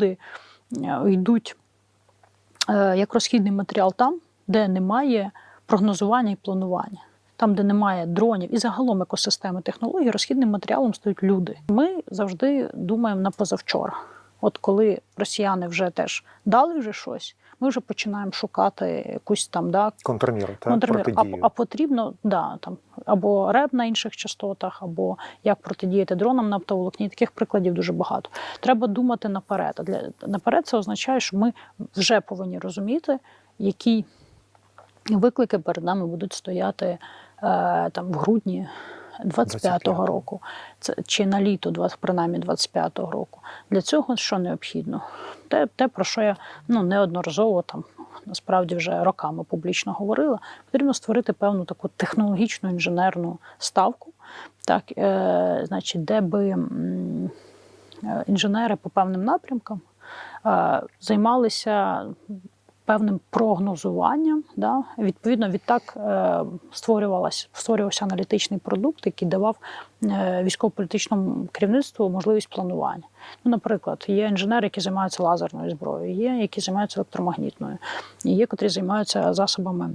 люди е, йдуть е, як розхідний матеріал там, де немає прогнозування і планування. Там, де немає дронів і загалом екосистеми технологій, розхідним матеріалом стають люди. Ми завжди думаємо на позавчора. От коли росіяни вже теж дали вже щось, ми вже починаємо шукати якусь там да, Контрміри, та контрмір. А, а потрібно да, там, або реп на інших частотах, або як протидіяти дронам на оптоволокні. Таких прикладів дуже багато. Треба думати наперед. А для наперед це означає, що ми вже повинні розуміти, які виклики перед нами будуть стояти е, там в грудні 25-го 25-го. року, це чи на літо, 20, принаймні 25-го року. Для цього що необхідно? Те, те про що я ну неодноразово там насправді вже роками публічно говорила, потрібно створити певну таку технологічну інженерну ставку, так, е, значить, де би е, інженери по певним напрямкам е, займалися певним прогнозуванням. Да? Відповідно, відтак е, створювалась, створювався аналітичний продукт, який давав е, військово-політичному керівництву можливість планування. Ну, наприклад, є інженери, які займаються лазерною зброєю, є які займаються електромагнітною, є котрі займаються засобами.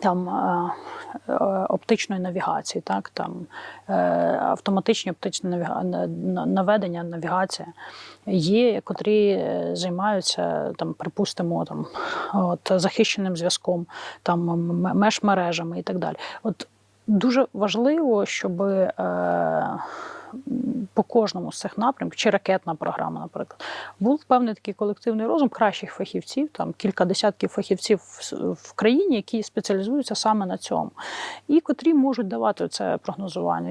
Там е, е, оптичної навігації, так там е, автоматичні оптичні навіга... на- на- наведення, навігація. Є, котрі займаються там, припустимо, там от захищеним зв'язком, там м- м- межмережами і так далі. От дуже важливо, щоб по кожному з цих напрямків, чи ракетна програма, наприклад, був певний такий колективний розум кращих фахівців, там кілька десятків фахівців в- країні, які спеціалізуються саме на цьому, і котрі можуть давати це прогнозування.